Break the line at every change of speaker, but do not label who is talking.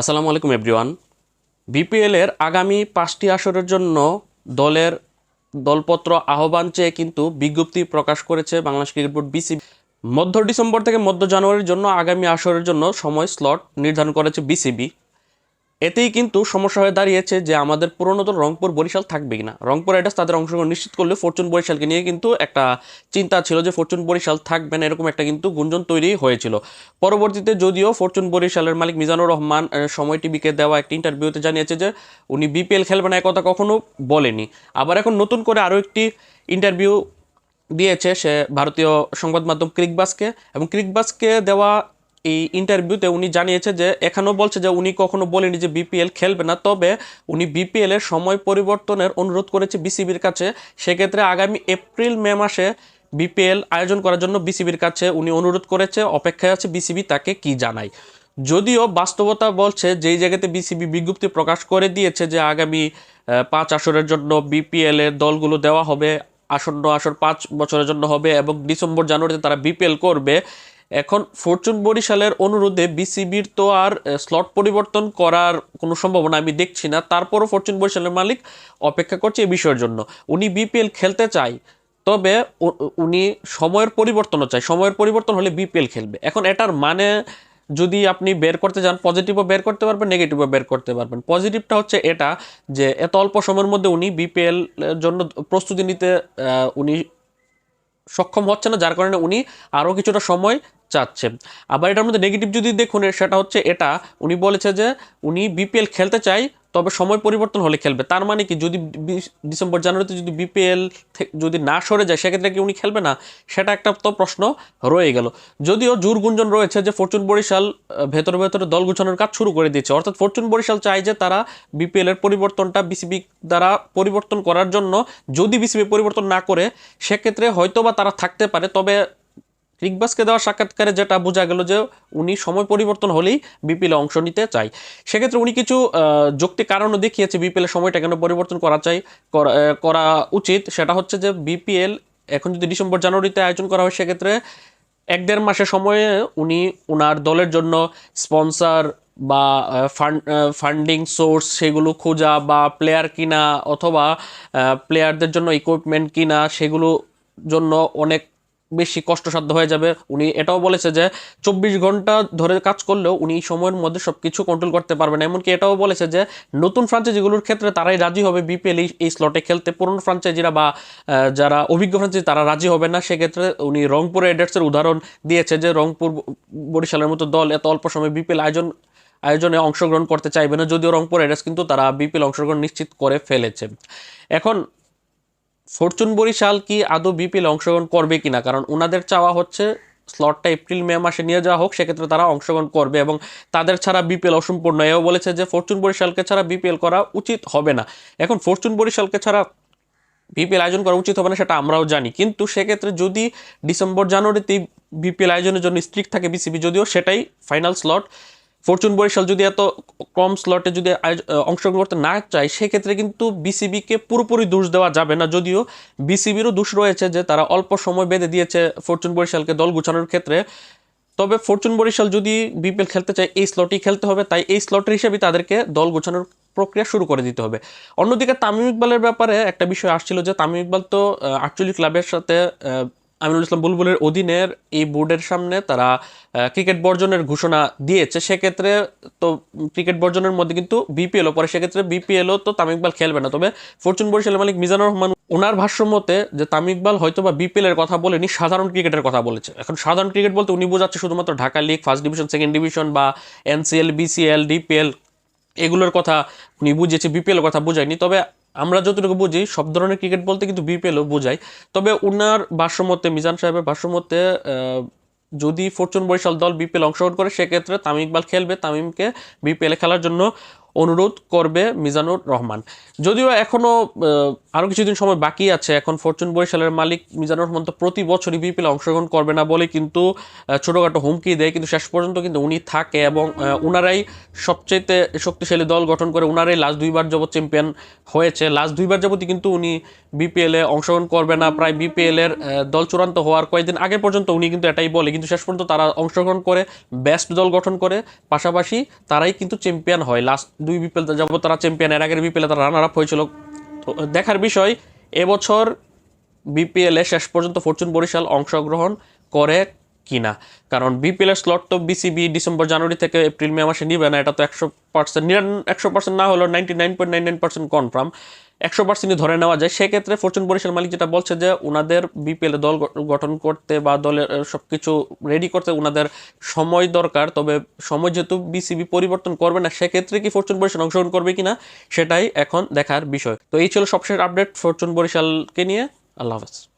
আসসালামু আলাইকুম এভরিওয়ান বিপিএলের আগামী পাঁচটি আসরের জন্য দলের দলপত্র আহ্বান চেয়ে কিন্তু বিজ্ঞপ্তি প্রকাশ করেছে বাংলাদেশ ক্রিকেট বোর্ড বিসিবি মধ্য ডিসেম্বর থেকে মধ্য জানুয়ারির জন্য আগামী আসরের জন্য সময় স্লট নির্ধারণ করেছে বিসিবি এতেই কিন্তু সমস্যা হয়ে দাঁড়িয়েছে যে আমাদের পুরনো দল রংপুর বরিশাল থাকবে কিনা। রংপুর রাইডার্স তাদের অংশগ্রহণ নিশ্চিত করলে ফরচুন বরিশালকে নিয়ে কিন্তু একটা চিন্তা ছিল যে ফরচুন বরিশাল থাকবে না, এরকম একটা কিন্তু গুঞ্জন তৈরি হয়েছিল। পরবর্তীতে যদিও ফরচুন বরিশালের মালিক মিজানুর রহমান সময় টিভিকে দেওয়া একটি ইন্টারভিউতে জানিয়েছে যে উনি বিপিএল খেলবে না কথা কখনো বলেনি। আবার এখন নতুন করে আরও একটি ইন্টারভিউ দিয়েছে সে ভারতীয় সংবাদ মাধ্যম ক্রিকবাসকে। এবং ক্রিকবাসকে দেওয়া এই ইন্টারভিউতে উনি জানিয়েছে যে, এখানেও বলছে যে উনি কখনো বলেনি যে বিপিএল খেলবে না। তবে উনি বিপিএল এর সময় পরিবর্তনের অনুরোধ করেছে বিসিবির কাছে। সেক্ষেত্রে আগামী এপ্রিল, মে মাসে বিপিএল আয়োজন করার জন্য বিসিবির কাছে উনি অনুরোধ করেছে। অপেক্ষায় আছে বিসিবি তাকে কি জানায় যদিও বাস্তবতা বলছে, যেই জায়গাতে বিসিবি বিজ্ঞপ্তি প্রকাশ করে দিয়েছে যে আগামী পাঁচ আসরের জন্য বিপিএল এর দলগুলো দেওয়া হবে, আসন্ন আসর পাঁচ বছরের জন্য হবে এবং ডিসেম্বর, জানুয়ারিতে তারা বিপিএল করবে। এখন ফরচুন বরিশালের অনুরোধে বিসিবির তো আর স্লট পরিবর্তন করার কোনো সম্ভাবনা আমি দেখছি না। তারপরও ফরচুন বরিশালের মালিক অপেক্ষা করছে এই বিষয়ের জন্য। উনি বিপিএল খেলতে চায়, তবে উনি সময়ের পরিবর্তনও চায়। সময়ের পরিবর্তন হলে বিপিএল খেলবে। এখন এটার মানে যদি আপনি বের করতে যান পজিটিভও বের করতে পারবেন নেগেটিভও বের করতে পারবেন। পজিটিভটা হচ্ছে এটা যে, এত অল্প সময়ের মধ্যে উনি বিপিএল জন্য প্রস্তুতি নিতে উনি সক্ষম হচ্ছে না। যার কারণে উনি আরও কিছুটা সময় চাচ্ছে। আবার এটার মধ্যে নেগেটিভ যদি দেখুন, সেটা হচ্ছে এটা, উনি বলেছে যে উনি বিপিএল খেলতে চাই তবে সময় পরিবর্তন হলে খেলবে। তার মানে কি, যদি ডিসেম্বর জানুয়ারিতে যদি বিপিএল যদি না সরে যায়, সেক্ষেত্রে কি উনি খেলবে না? সেটা একটা তো প্রশ্ন রয়ে গেল। যদিও জোর গুঞ্জন রয়েছে যে ফরচুন বরিশাল ভেতরে ভেতরে দল গুছানোর কাজ শুরু করে দিয়েছে। অর্থাৎ ফরচুন বরিশাল চায় যে তারা বিপিএল এর পরিবর্তনটা বিসিবি দ্বারা পরিবর্তন করার জন্য যদি বিসিবি পরিবর্তন না করে, সেক্ষেত্রে হয়তোবা তারা থাকতে পারে। তবে ক্রিকবাসকে দেওয়া সাক্ষাৎকারে যেটা বোঝা গেল যে উনি সময় পরিবর্তন হলেই বিপিএল অংশ নিতে চাই সেক্ষেত্রে উনি কিছু আহ, যৌক্তিক কারণও দেখিয়েছে বিপিএলের সময়টা কেন পরিবর্তন করা চাই করা- করা উচিত। সেটা হচ্ছে যে বিপিএল এখন যদি ডিসেম্বর জানুয়ারিতে আয়োজন করা হয় সেক্ষেত্রে এক দেড় মাসের সময়ে উনি ওনার দলের জন্য স্পন্সর বা ফান্ড ফান্ডিং সোর্স সেগুলো খোঁজা বা প্লেয়ার কিনা অথবা প্লেয়ারদের জন্য ইকুইপমেন্ট কিনা সেগুলো জন্য অনেক বেশি কষ্টসাধ্য হয়ে যাবে। উনি এটাও বলেছে যে, চব্বিশ ঘণ্টা ধরে কাজ করলেও উনি সময়ের মধ্যে সব কিছু কন্ট্রোল করতে পারবেন এমনকি এটাও বলেছে যে, নতুন ফ্রাঞ্চাইজিগুলোর ক্ষেত্রে তারাই রাজি হবে বিপিএল এই স্লটে খেলতে। পুরনো ফ্রাঞ্চাইজিরা বা যারা অভিজ্ঞ ফ্রাঞ্চাইজি তারা রাজি হবে না। সেক্ষেত্রে উনি রংপুর রাইডার্সের উদাহরণ দিয়েছে যে, রংপুর, বরিশালের মতো দল এত অল্প সময় বিপিএল আয়োজন, আয়োজনে অংশগ্রহণ করতে চাইবে না। যদিও রংপুর রাইডার্স কিন্তু তারা বিপিএল অংশগ্রহণ নিশ্চিত করে ফেলেছে। এখন ফরচুন বরিশাল কি আদৌ বিপিএল অংশগ্রহণ করবে কিনা? কারণ ওনাদের চাওয়া হচ্ছে স্লটটা এপ্রিল, মে মাসে নিয়ে যাওয়া হোক, সেক্ষেত্রে তারা অংশগ্রহণ করবে এবং তাদের ছাড়া বিপিএল অসম্পূর্ণ। এও বলেছে যে ফরচুন বরিশালকে ছাড়া বিপিএল করা উচিত হবে না। এখন ফরচুন বরিশালকে ছাড়া বিপিএল আয়োজন করা উচিত হবে না সেটা আমরাও জানি। কিন্তু সেক্ষেত্রে যদি ডিসেম্বর, জানুয়ারিতেই বিপিএল আয়োজনের জন্য স্ট্রিক্ট থাকে বিসিবি, যদিও সেটাই ফাইনাল স্লট ফরচুন বরিশাল যদি এত কম স্লটে যদি অংশগ্রহণ করতে না চায়, সেক্ষেত্রে কিন্তু বিসিবিকে পুরোপুরি দোষ দেওয়া যাবে না। যদিও বিসিবিরও দোষ রয়েছে যে তারা অল্প সময় বেঁধে দিয়েছে ফরচুন বরিশালকে দল গুছানোর ক্ষেত্রে। তবে ফরচুন বরিশাল যদি বিপিএল খেলতে চায়, এই স্লটেই খেলতে হবে। তাই এই স্লটের হিসেবে তাদেরকে দল গোছানোর প্রক্রিয়া শুরু করে দিতে হবে। অন্যদিকে তামিম ইকবালের ব্যাপারে একটা বিষয় আসছিল যে, তামিম ইকবাল তো আটচল্লিশ ক্লাবের সাথে আমিনুল ইসলাম বুলবুলের অধীনের এই বোর্ডের সামনে তারা ক্রিকেট বর্জনের ঘোষণা দিয়েছে। সেক্ষেত্রে তো ক্রিকেট বর্জনের মধ্যে কিন্তু বিপিএলও পরে সেক্ষেত্রে বিপিএলও তো তামিম ইকবাল খেলবে না। তবে ফরচুন বরিশালের মালিক মিজানুর রহমান ওনার ভাষ্য মতে যে তামিম ইকবাল হয়তো বা বিপিএল এর কথা বলেনি, সাধারণ ক্রিকেটের কথা বলেছে। এখন সাধারণ ক্রিকেট বলতে উনি বোঝাচ্ছে শুধুমাত্র Dhaka league, first division, second division বা এনসিএল বিসিএল ডিপিএল এগুলোর কথা উনি বুঝিয়েছে বিপিএল কথা বোঝায়নি। তবে আমরা যতটুকু বুঝি, সব ধরনের ক্রিকেট বলতে কিন্তু বিপিএলও বোঝায়। তবে ওনার ভাষ্যমতে, মিজান সাহেবের ভাষ্যমতে যদি ফরচুন বরিশাল দল বিপিএল অংশগ্রহণ করে, সেক্ষেত্রে তামিম ইকবাল খেলবে। তামিমকে বিপিএল খেলার জন্য অনুরোধ করবে মিজানুর রহমান। যদিও এখনও আরও কিছুদিন সময় বাকি আছে এখন ফরচুন বরিশালের মালিক মিজানুর রহমান তো প্রতি বছরই বিপিএল অংশগ্রহণ করবে না বলে কিন্তু ছোটোখাটো হুমকি দেয় কিন্তু শেষ পর্যন্ত কিন্তু উনি থাকে এবং আহ, উনারাই সবচেয়ে শক্তিশালী দল গঠন করে উনারাই লাস্ট দুইবার যাবৎ চ্যাম্পিয়ন হয়েছে। লাস্ট দুইবার যাবতই কিন্তু উনি বিপিএলে অংশগ্রহণ করবে না। প্রায় বিপিএলের দল চূড়ান্ত হওয়ার কয়েকদিন আগে পর্যন্ত উনি কিন্তু এটাই বলে কিন্তু শেষ পর্যন্ত তারা অংশগ্রহণ করে বেস্ট দল গঠন করে পাশাপাশি তারাই কিন্তু চ্যাম্পিয়ন হয়। লাস্ট দুই বিপিএল যাবত তারা চ্যাম্পিয়ন এর, আগের বিপিএলে তারা রানার আপ হয়েছিল। তো দেখার বিষয়, এবছর বিপিএলে শেষ পর্যন্ত ফরচুন বরিশাল অংশগ্রহণ করে কিনা। কারণ বিপিএল এর স্লট তো বিসিবি ডিসেম্বর, জানুয়ারি থেকে এপ্রিল, মে মাসে নিবে না, এটা তো একশো পার্সেন্ট নিরান, একশো পার্সেন্ট না হলেও ninety nine point nine nine percent confirm একশো পার্সেন্টই ধরে নেওয়া যায়। সেক্ষেত্রে ফরচুন বরিশাল মালিক যেটা বলছে যে ওনাদের বিপিএল দল গঠন করতে বা দলের সব কিছু রেডি করতে ওনাদের সময় দরকার। তবে সময় যেহেতু বিসিবি পরিবর্তন করবে না, সেক্ষেত্রে কি ফরচুন বরিশাল অংশগ্রহণ করবে কিনা, সেটাই এখন দেখার বিষয়। তো এই ছিল সবশেষ আপডেট ফরচুন বরিশালকে নিয়ে। আল্লাহ হাফেজ।